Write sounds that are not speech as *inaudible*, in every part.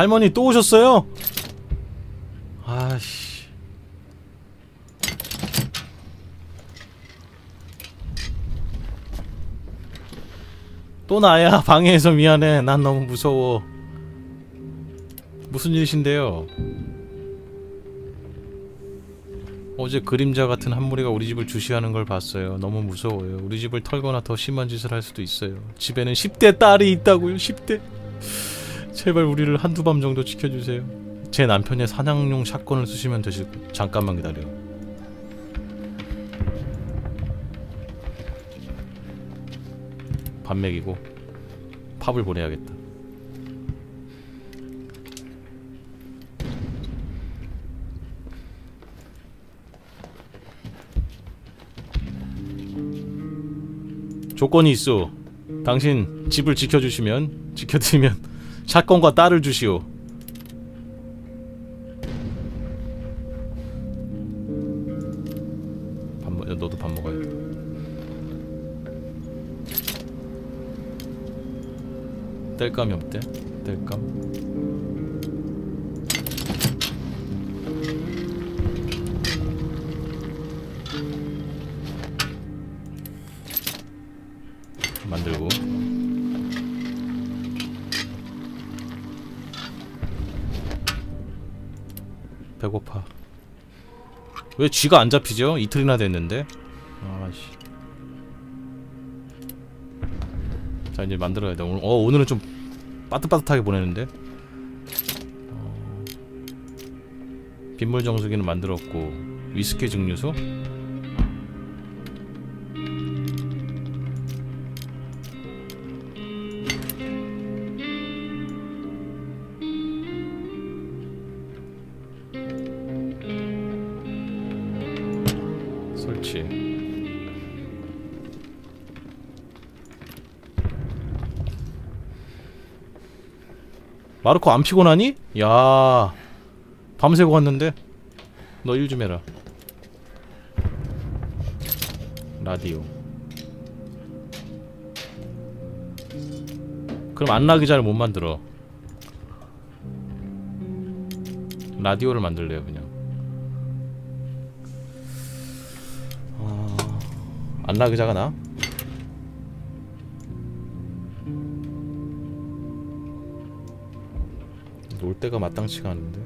할머니 또 오셨어요? 아씨 또 나야 *laughs* 방해해서 미안해 난 너무 무서워 무슨 일이신데요? 어제 그림자 같은 한 무리가 우리 집을 주시하는 걸 봤어요. 너무 무서워요. 우리 집을 털거나 더 심한 짓을 할 수도 있어요. 집에는 10대 딸이 있다고요. 10대. 제발 우리를 한두 밤 정도 지켜주세요. 제 남편의 사냥용 샷건을 쓰시면 되실 거. 잠깐만 기다려. 밥 먹이고 팝을 보내야겠다. 조건이 있어. 당신 집을 지켜주시면 지켜드리면 샷건과 딸을 주시오. 밥 먹, 야, 너도 밥 먹어야 돼. 뗄감이 없대. 왜 쥐가 안 잡히죠? 이틀이나 됐는데. 아씨. 자 이제 만들어야 돼. 오늘, 어 오늘은 좀 빠듯빠듯하게 보내는데. 어, 빗물 정수기는 만들었고 위스키 증류소 마르코 안 피곤하니? 야 밤새고 갔는데. 너 일 좀 해라. 라디오. 그럼 안나 기자를 못 만들어. 라디오를 만들래요 그냥. 어... 안나 기자가 나? 때가 마땅치가 않은데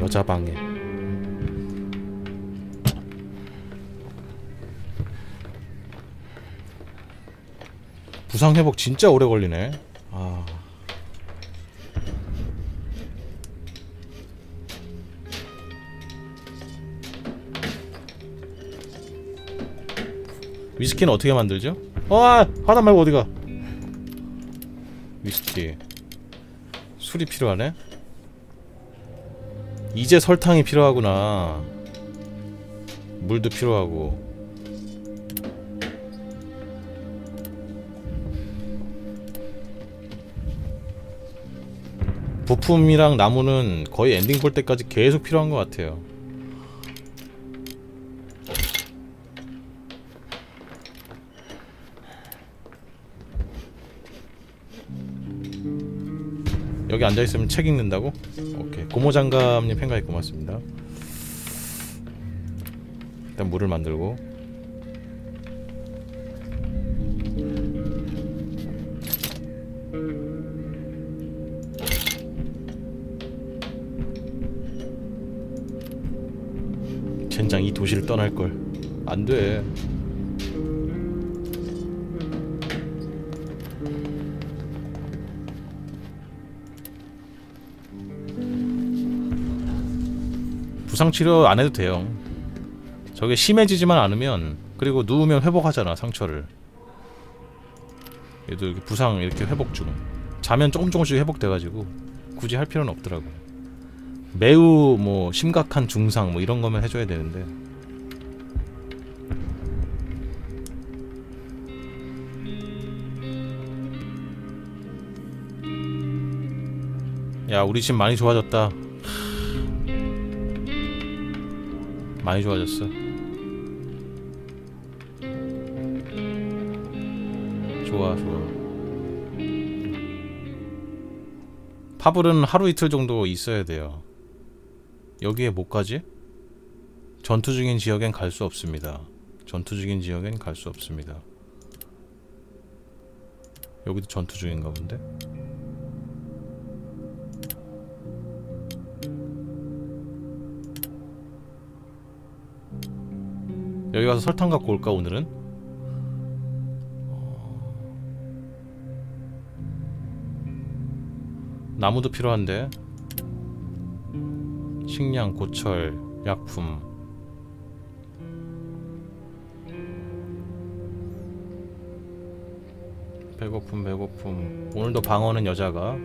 여자 방에 부상 회복 진짜 오래 걸리네. 위스키는 어떻게 만들죠? 아, 하다 말고 어디가? 위스키. 술이 필요하네. 이제 설탕이 필요하구나. 물도 필요하고. 부품이랑 나무는 거의 엔딩 볼 때까지 계속 필요한 것 같아요. 여기 앉아있으면 책 읽는다고? 오케이. 고모장갑님 팬가입 고맙습니다. 일단 물을 만들고. 젠장 이 도시를 떠날걸. 안돼 부상치료 안 해도 돼요. 저게 심해지지만 않으면 그리고 누우면 회복하잖아 상처를. 얘도 이렇게 부상 이렇게 회복 중. 자면 조금 조금씩 회복돼가지고 굳이 할 필요는 없더라고 매우 뭐 심각한 중상 뭐 이런 거면 해줘야 되는데. 야 우리 집 많이 좋아졌다 많이 좋아졌어. 좋아 좋아. 파블은 하루 이틀 정도 있어야 돼요. 여기에 못 가지? 전투 중인 지역엔 갈 수 없습니다. 전투 중인 지역엔 갈 수 없습니다. 여기도 전투 중인가 본데? 여기 가서 설탕 갖고 올까 오늘은? 나무도 필요한데. 식량, 고철, 약품. 배고픔 배고픔. 오늘도 방어는 여자가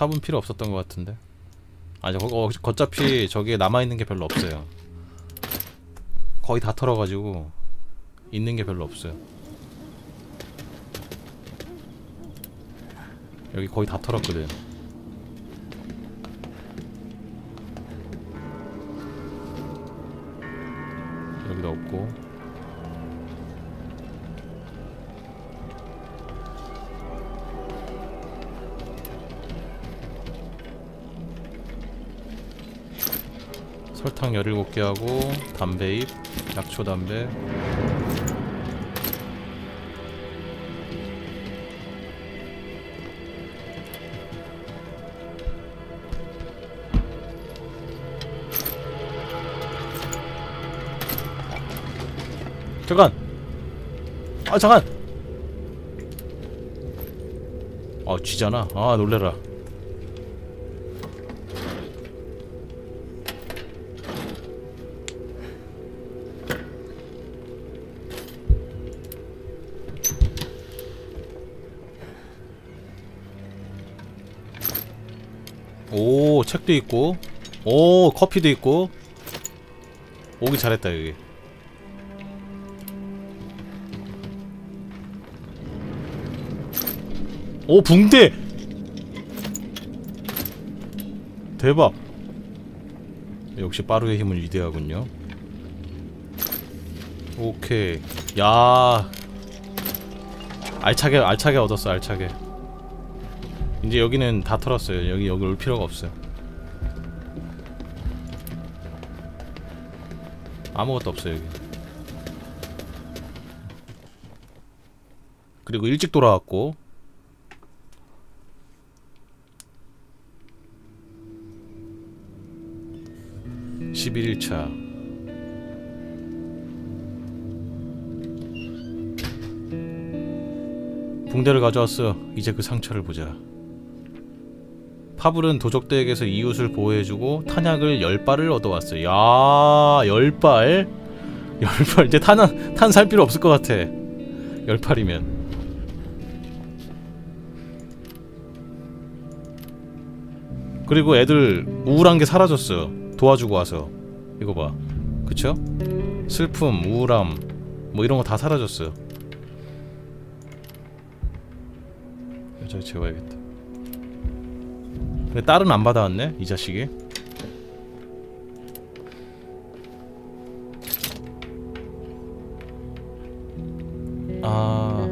4분 필요 없었던 것 같은데. 아니 어, 어차피 저기에 남아있는 게 별로 없어요. 거의 다 털어가지고 있는 게 별로 없어요. 여기 거의 다 털었거든. 여기도 없고. 설탕 17개 하고 담배잎 약초 담배. 잠깐! 아 잠깐! 아 쥐잖아. 아 놀래라 오 책도 있고. 오 커피도 있고. 오기 잘했다 여기. 오 붕대! 대박. 역시 빠르의 힘은 위대하군요. 오케이. 야. 알차게 알차게 얻었어 알차게 이제 여기는 다 털었어요. 여기 여기 올 필요가 없어요. 아무것도 없어요 여기. 그리고 일찍 돌아왔고. 11일차. 붕대를 가져왔어. 이제 그 상처를 보자 파블은 도적대에게서 이웃을 보호해주고 탄약을 10발을 얻어왔어 야 10발? 10발. *laughs* 이제 탄, 탄살 필요 없을 것 같아. 10발이면. 그리고 애들 우울한 게 사라졌어 도와주고 와서. 이거 봐. 그쵸? 슬픔, 우울함 뭐 이런 거 다 사라졌어요. 여자 재워야겠다 근데 딸은 안 받아왔네 이 자식이? 아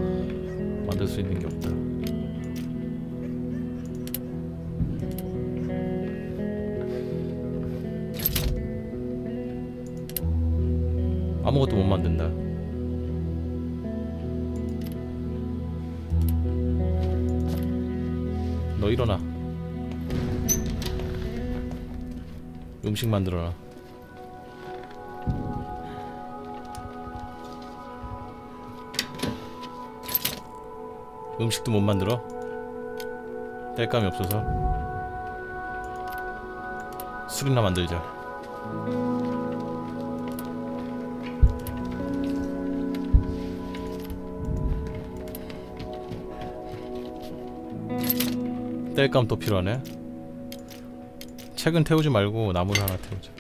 만들 수 있는 게 없다. 아무것도 못 만든다. 너 일어나 음식 만들어라. 음식도 못 만들어? 뗄감이 없어서? 술이나 만들자. 땔감 또 필요하네 책은 태우지 말고 나무를 하나 태우자.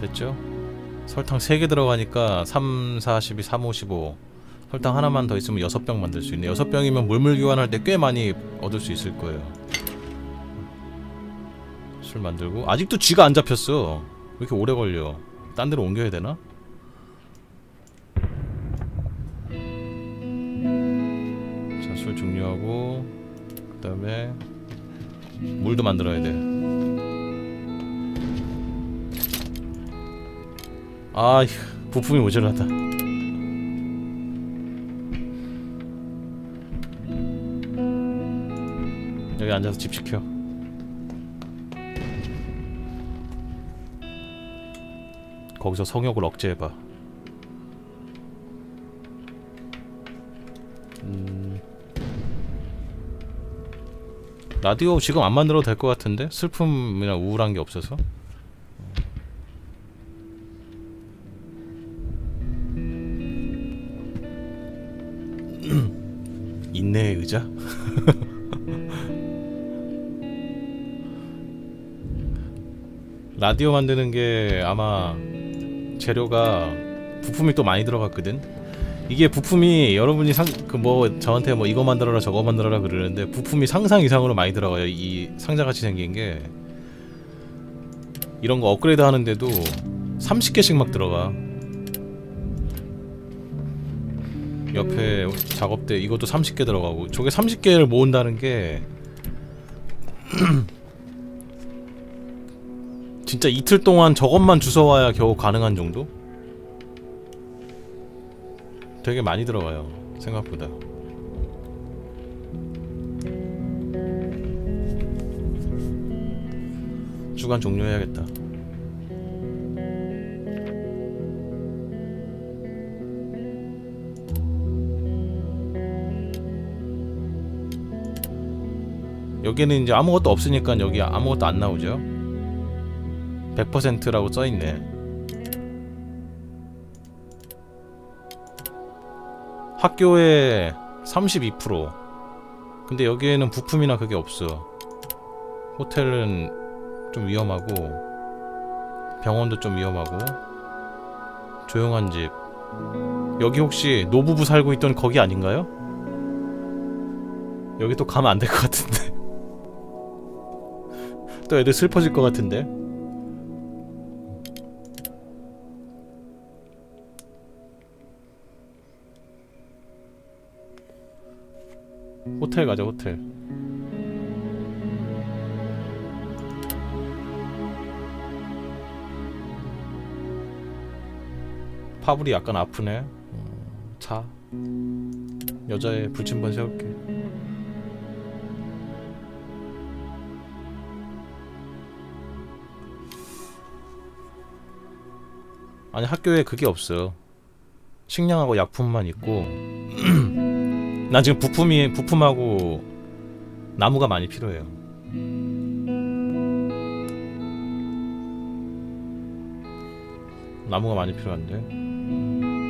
됐죠? 설탕 3개 들어가니까 3, 4, 12, 3, 5, 15 설탕 하나만 더 있으면 6병 만들 수 있네. 6병이면 물물 교환할 때 꽤 많이 얻을 수 있을 거예요. 술 만들고. 아직도 쥐가 안 잡혔어. 왜 이렇게 오래 걸려 딴 데로 옮겨야 되나? 자 술 종료하고 그 다음에 물도 만들어야 돼 아, 부품이 모자라다. 여기 앉아서 집 지켜. 거기서 성욕을 억제해봐. 음... 라디오 지금 안 만들어도 될 것 같은데? 슬픔이나 우울한 게 없어서? *clears throat* 인내의 의자? *laughs* 라디오 만드는 게 아마 재료가 부품이 또 많이 들어갔거든. 이게 부품이 여러분이 상 그 뭐 저한테 뭐 이거 만들어라 저거 만들어라 그러는데 부품이 상상 이상으로 많이 들어가요. 이 상자 같이 생긴 게 이런 거 업그레이드 하는데도 30개씩 막 들어가. 옆에 작업대 이것도 30개 들어가고 저게 30개를 모은다는 게 *clears throat* 진짜 이틀 동안 저것만 주워와야 겨우 가능한 정도? 되게 많이 들어가요 생각보다. 주간 종료해야겠다. 여기는 이제 아무것도 없으니까 여기 아무것도 안 나오죠 100%라고 써있네. 학교에 32% 근데 여기에는 부품이나 그게 없어. 호텔은 좀 위험하고 병원도 좀 위험하고 조용한 집. 여기 혹시 노부부 살고 있던 거기 아닌가요? 여기 또 가면 안 될 것 같은데. *laughs* 또 애들 슬퍼질 것 같은데 호텔 가자 호텔. 파블이 약간 아프네. 음, 자 여자의 불침번 세울게. 아니 학교에 그게 없어 식량하고 약품만 있고 *clears throat* 난 지금 부품이 부품하고 나무가 많이 필요해요. 나무가 많이 필요한데.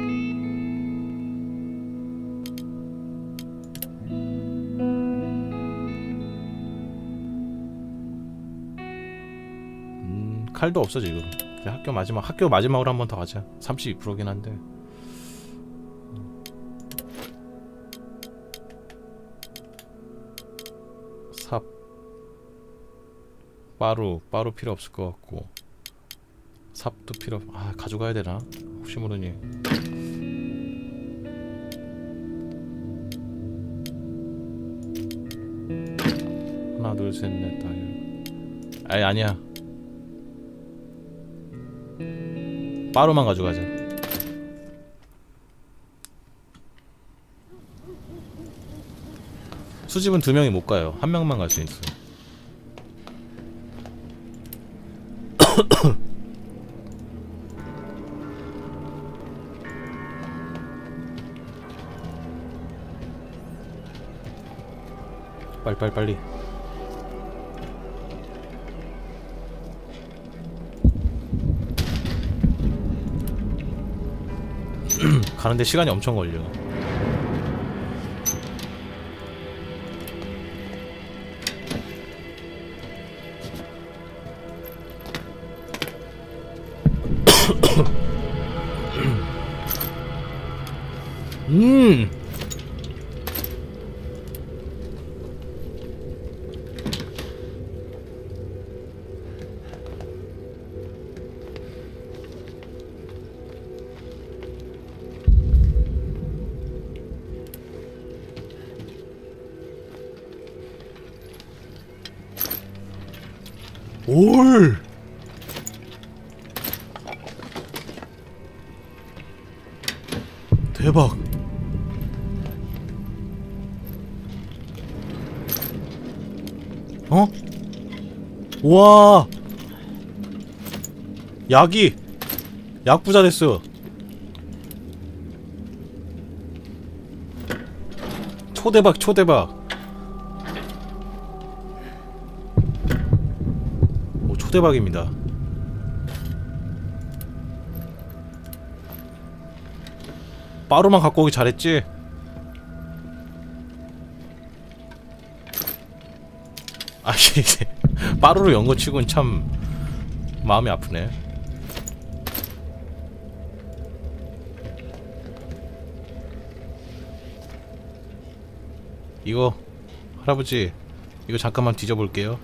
음, 칼도 없어 지금 학교 마지막 학교 마지막으로 한 번 더 가자. 32%긴 한데 빠루 빠루 필요 없을 것 같고. 삽도 필요 아 가져가야 되나? 혹시 모르니. 하나 둘 셋 넷 다섯 아니 아니야. 빠루만 가져가자. 수집은 두 명이 못 가요. 한 명만 갈 수 있어 빨 빨리 빨리. *clears throat* 가는데 시간이 엄청 걸려. 어? 와. 약이 약부자 됐어. 초대박 초대박. 오 초대박입니다. 빠루만 갖고 오기 잘했지? *laughs* 아이 빠루로 연거 치곤 참 마음이 아프네. 이거 할아버지 이거 잠깐만 뒤져볼게요.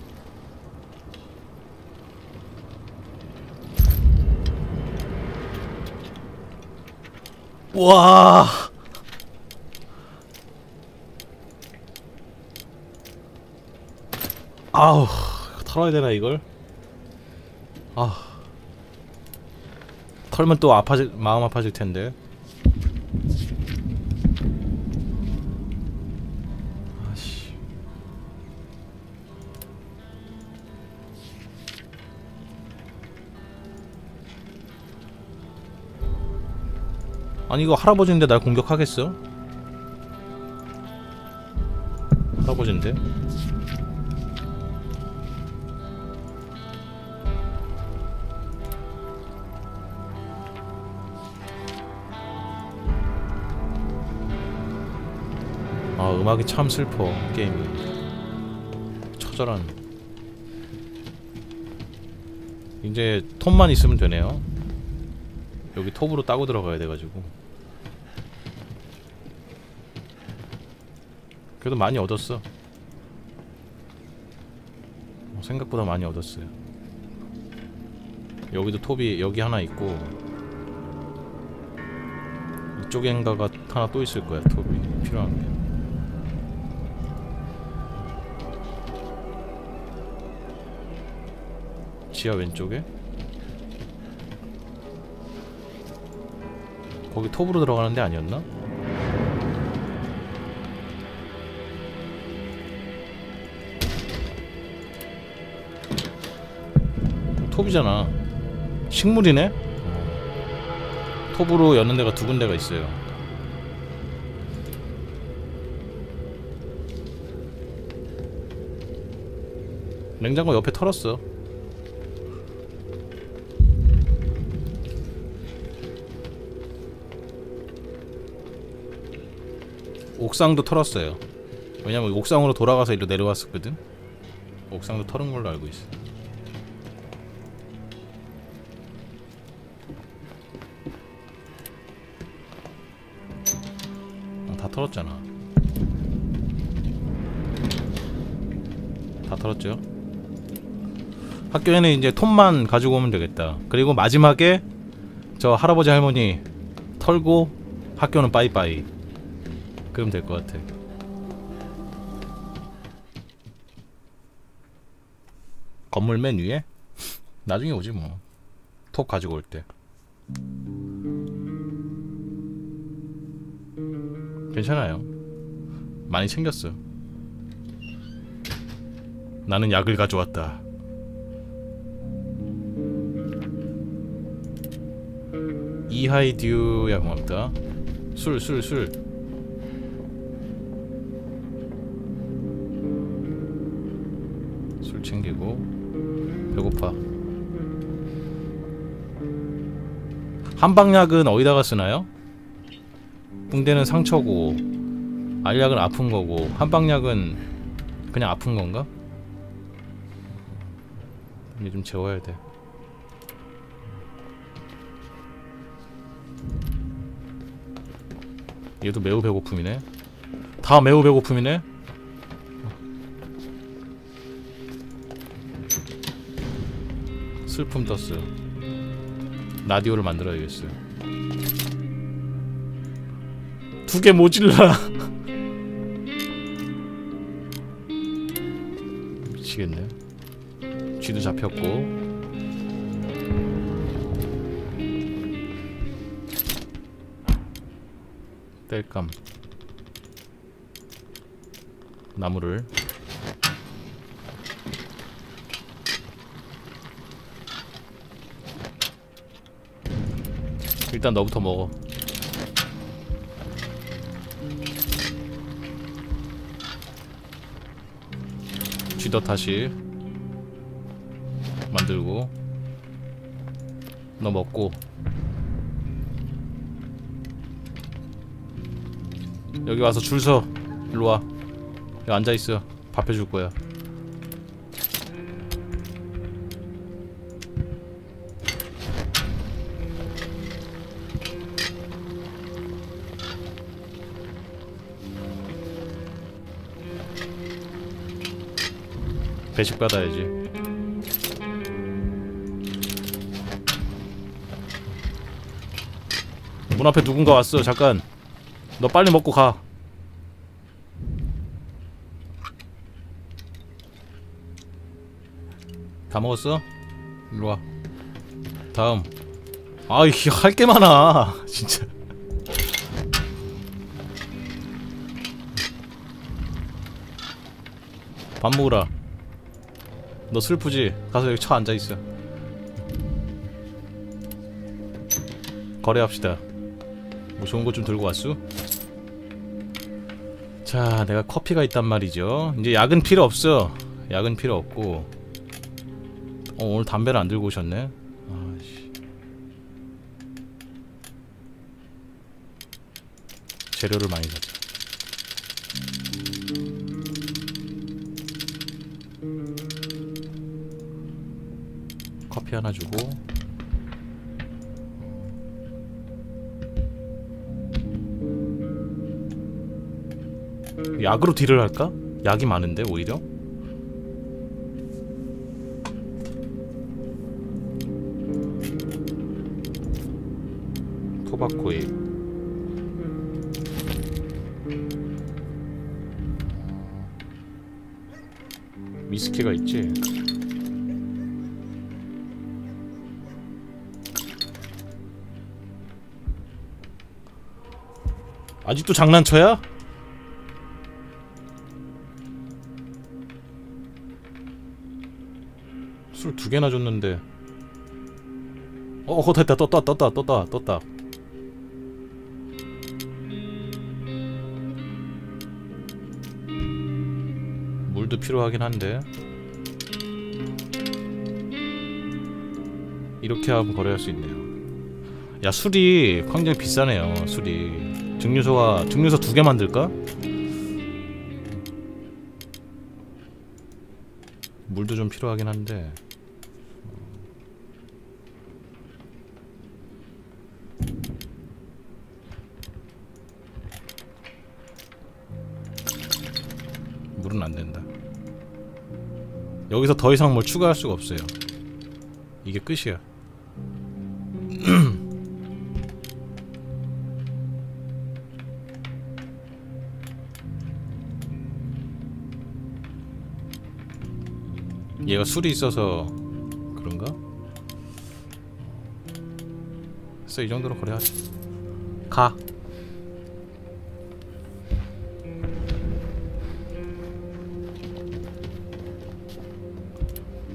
와. 아우, 털어야 되나 이걸? 아. 털면 또 아파질 마음 아파질 텐데. 아씨. 아니 이거 할아버지인데 날 공격하겠어? 할아버지인데? 음악이 참 슬퍼 게임이. 처절한. 이제 톱만 있으면 되네요. 여기 톱으로 따고 들어가야 돼가지고. 그래도 많이 얻었어. 어, 생각보다 많이 얻었어요. 여기도 톱이 여기 하나 있고 이쪽엔가가 하나 또 있을 거야 톱이. 필요한 게 지하 왼쪽에 거기 톱으로 들어가는 데 아니었나? 톱이잖아 식물이네? 어. 톱으로 여는 데가 두 군데가 있어요 냉장고 옆에 털었어 옥상도 털었어요. 왜냐면 옥상으로 돌아가서 이리로 내려왔었거든. 옥상도 털은 걸로 알고 있어. 어, 다 털었잖아. 다 털었죠? 학교에는 이제 톱만 가지고 오면 되겠다. 그리고 마지막에 저 할아버지 할머니 털고 학교는 빠이빠이 그럼 될 것 같아. 건물 맨 위에? 나중에 오지 뭐톱 가지고 올때. 괜찮아요. 많이 챙겼어 나는 약을 가져왔다. 이하이듀야 고맙다. 술 술, 술. 술 배고파 한방약은 어디다가 쓰나요? 붕대는 상처고 알약은 아픈 거고 한방약은 그냥 아픈 건가? 이제 좀 재워야 돼. 얘도 매우 배고픔이네. 다 매우 배고픔이네. 슬픔 떴어요. 라디오를 만들어야겠어요. 두 개 모질라. *laughs* 미치겠네. 쥐도 잡혔고. 땔감. 나무를 일단 너부터 먹어. 쥐더 다시 만들고 너 먹고 여기 와서 줄 서. 일로 와. 여기 앉아 있어. 밥 해줄 거야. 배식 받아야지. 문 앞에 누군가 왔어. 잠깐. 너 빨리 먹고 가. 다 먹었어? 일로 와. 다음. 아이, 할게 많아. *laughs* 진짜. 밥 먹으라. 너 슬프지? 가서 여기 차 앉아 있어. 거래합시다. 뭐 좋은 거 좀 들고 왔수? 자, 내가 커피가 있단 말이죠. 이제 약은 필요 없어. 약은 필요 없고. 어, 오늘 담배를 안 들고 오셨네. 아씨. 재료를 많이 사자. 커피 하나 주고 약으로 딜을 할까? 약이 많은데 오히려? 토바코에 미스키가 있지? 아직도 장난쳐야? 술 두 개나 줬는데. 어, 어 됐다 떴다 떴다 떴다 떴다 물도 필요하긴 한데. 이렇게 하면 거래할 수 있네요. 야 술이 굉장히 비싸네요 술이 증류소와 증류소 두 개 만들까? 물도 좀 필요하긴 한데 물은 안 된다. 여기서 더 이상 뭘 추가할 수가 없어요. 이게 끝이야. 얘가 술이 있어서 그런가? 그래서 이 정도로 거래하자. 가.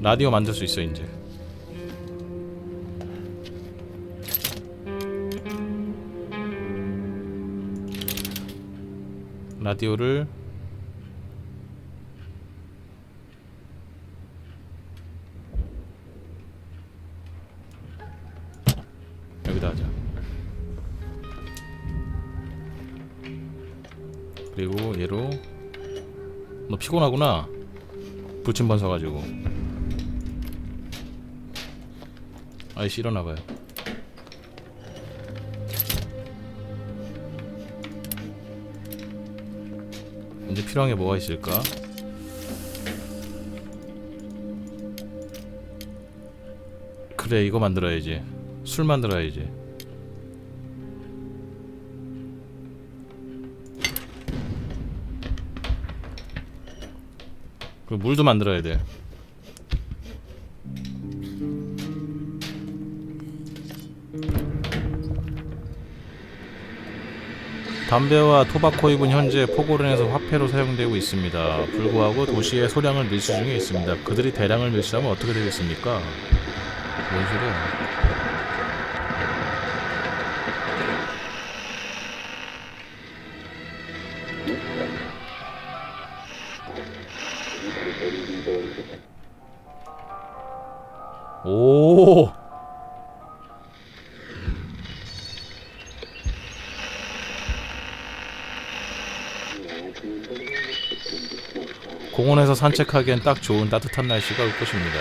라디오 만들 수 있어 이제. 라디오를 피곤하구나. 불침번 서가지고. 아이씨 일어나봐요. 이제 필요한 게 뭐가 있을까? 그래 이거 만들어야지. 술 만들어야지 그 물도 만들어야 돼 담배와 토바코입은 현재 포고른에서 화폐로 사용되고 있습니다. 불구하고 도시의 소량을 밀수 중에 있습니다. 그들이 대량을 밀수하면 어떻게 되겠습니까? 뭔 소리야? 오! 공원에서 산책하기엔 딱 좋은 따뜻한 날씨가 올 것입니다.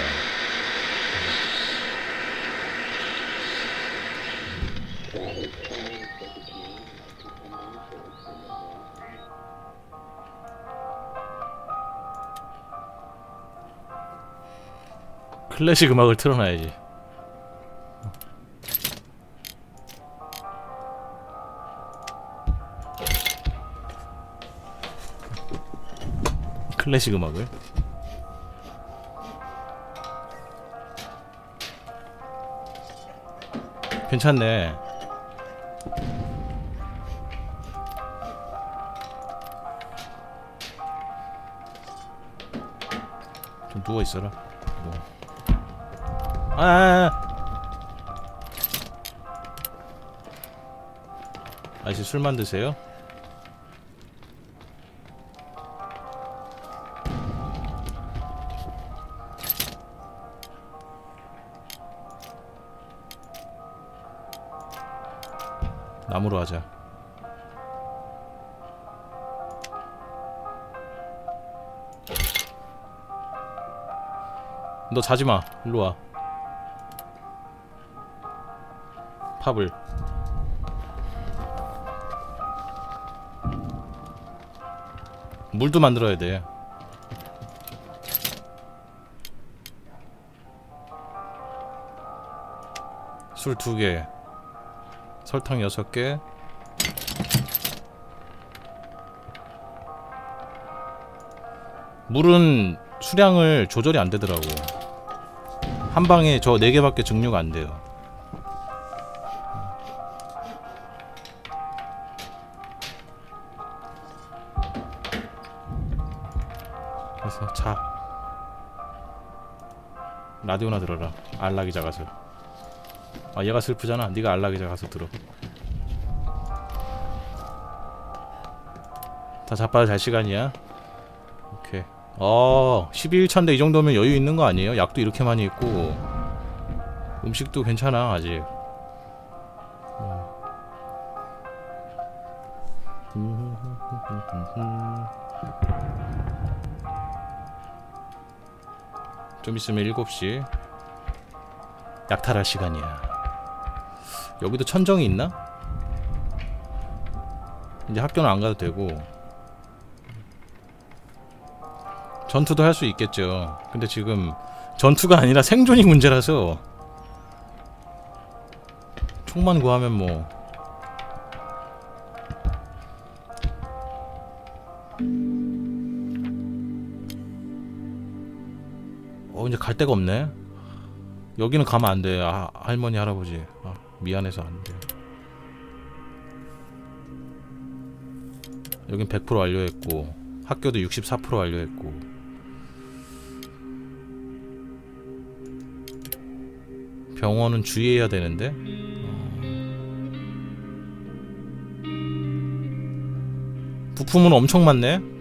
클래식 음악을 틀어놔야지. 클래식 음악을. 괜찮네. 좀 누워 있어라. 뭐. 아, 아, 아. 아저씨 술 만 드세요? 나무로 하자. 너 자지 마. 일로 와. 팝을. 물도 만들어야 돼. 술두 개. 설탕 6개 물은 수량을 조절이 안 되더라고 한 방에 저 4개밖에 증류가 안 돼요 라디오나 들어라. 알락이 작아서 아 얘가 슬프잖아. 네가 안락이 작아서 들어. 다 자빠져. 잘 시간이야. 오케이. 어 12일차인데 이 정도면 여유 있는 거 아니에요? 약도 이렇게 많이 있고. 음식도 괜찮아 아직 좀 있으면 7시 약탈할 시간이야. 여기도 천정이 있나? 이제 학교는 안 가도 되고. 전투도 할 수 있겠죠. 근데 지금 전투가 아니라 생존이 문제라서. 총만 구하면 뭐 이제 갈 데가 없네. 여기는 가면 안 돼. 아, 할머니, 할아버지. 아, 미안해서 안 돼. 여긴 100% 완료했고, 학교도 64% 완료했고. 병원은 주의해야 되는데? 어. 부품은 엄청 많네?